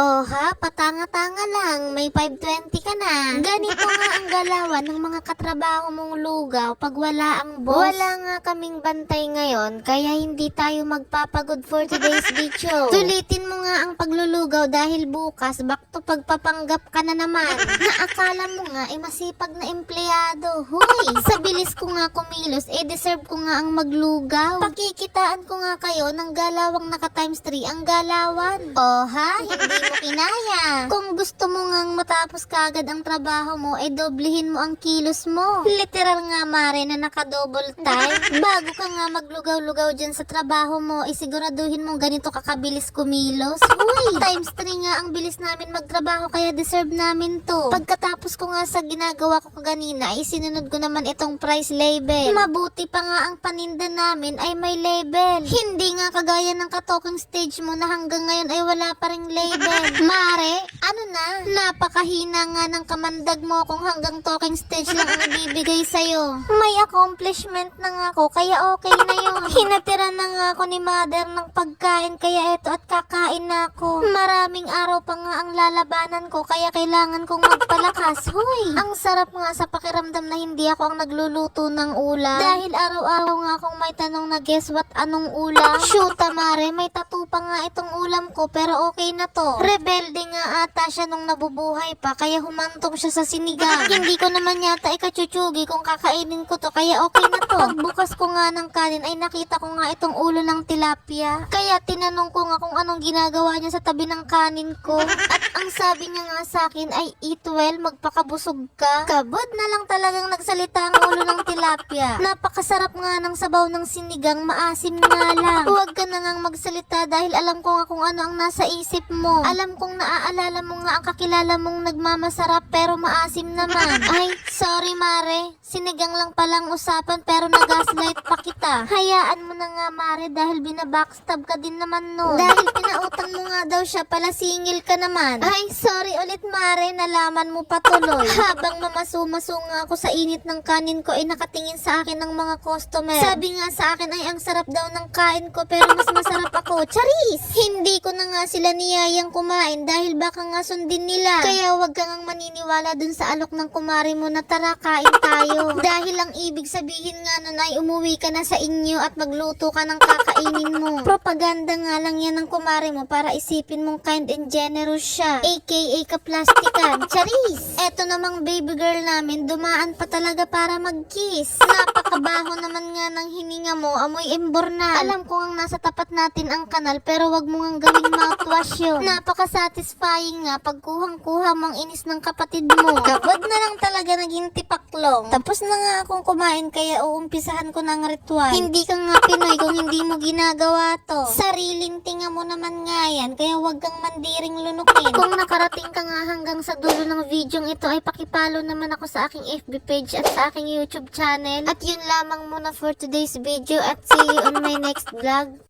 Oh ha, patanga-tanga lang, may 520 ka na. Ganito nga ang galawan ng mga katrabaho mong lugaw pag wala ang boss. Wala nga kaming bantay ngayon, kaya hindi tayo magpapagod for today's video. Tulitin mo nga ang paglulugaw dahil bukas back to pagpapanggap ka na naman. Naakala mo nga ay masipag na empleyado. Hoy, sa bilis ko nga kumilos, eh deserve ko nga ang maglugaw. Pakikitaan ko nga kayo ng galawang naka times 3 ang galawan. Oh ha, hindi mo kinaya. Kung gusto mo ngang matapos kagad ang trabaho mo, eh doblehin mo ang kilos mo. Literal nga mare na naka-double time. Bago ka nga maglugaw-lugaw dyan sa trabaho mo, isiguraduhin mong ganito kakabilis kumilos. Uy, times 3 nga ang bilis namin magtrabaho kaya deserve namin to. Pagkatapos ko nga sa ginagawa ko kaganina, ay sinunod ko naman itong price label. Mabuti pa nga ang paninda namin ay may label. Hindi nga kagaya ng katoking stage mo na hanggang ngayon ay wala pa ring label. Mare, ano na? Napakahina nga ng kamandag mo kung hanggang talking stage lang ang ibibigay sa'yo. May accomplishment na nga ako, kaya okay na yun. Hinatira na nga ako ni mother ng pagkain, kaya eto at kakain na ako. Maraming araw pa nga ang lalabanan ko, kaya kailangan kong magpalakas. Hoy! Ang sarap nga sa pakiramdam na hindi ako ang nagluluto ng ulam. Dahil araw-araw nga akong may tanong na guess what anong ulam. Shoot, mare, may tattoo pa nga itong ulam ko, pero okay na to. Rebelde nga ata siya nung nabubuhay pa, kaya humantong siya sa sinigang. Hindi ko naman yata ikachuchugi kung kakainin ko to, kaya okay na to. Pagbukas ko nga ng kanin, ay nakita ko nga itong ulo ng tilapia. Kaya tinanong ko nga kung anong ginagawa niya sa tabi ng kanin ko. At ang sabi niya nga sa akin ay eat well, magpakabusog ka. Kabod na lang talagang nagsalita ang ulo ng tilapia. Napakasarap nga ng sabaw ng sinigang, maasim nga lang. Huwag ka na ngang magsalita dahil alam ko nga kung ano ang nasa isip mo. Alam kong naaalala mo nga ang kakilala mong nagmamasarap pero maasim naman. Ay, sorry Mare. Sinigang lang palang usapan pero nagaslight pa kita. Hayaan mo na nga Mare dahil binabackstab ka din naman no. Dahil pinautang mo nga daw siya pala singil ka naman. Ay, sorry ulit Mare, nalaman mo pa tuloy. Habang mamasumaso nga ako sa init ng kanin ko ay nakatingin sa akin ng mga customer. Sabi nga sa akin ay ang sarap daw ng kain ko pero mas masarap ako. Charis! Hindi ko na nga sila niyayang kumain dahil baka nga sundin nila. Kaya wag kang ang maniniwala dun sa alok ng kumari mo na tara kain tayo. dahil ang ibig sabihin nga nun ay umuwi ka na sa inyo at magluto ka ng kakainin mo. Propaganda nga lang yan ng kumari mo para isipin mong kind and generous siya. AKA kaplastikan. Charis! Eto namang baby girl namin dumaan pa talaga para mag-kiss. Napakabaho naman nga ng hininga mo, amoy embor na. Alam ko ang nasa tapat natin ang kanal pero wag mo nga gawing mouthwash yun. Napaka-satisfying nga pagkuhang-kuha mong inis ng kapatid mo. Kapag na lang talaga naging tipaklong. Tapos na nga akong kumain kaya uumpisahan ko ng ritual. Hindi ka nga Pinoy kung hindi mo ginagawa to. Sariling tinga mo naman nga yan kaya wag kang mandiring lunukin. Kung nakarating ka nga hanggang sa dulo ng video ito ay pakipalo naman ako sa aking FB page at sa aking YouTube channel. At yun lamang muna for today's video at see you on my next vlog.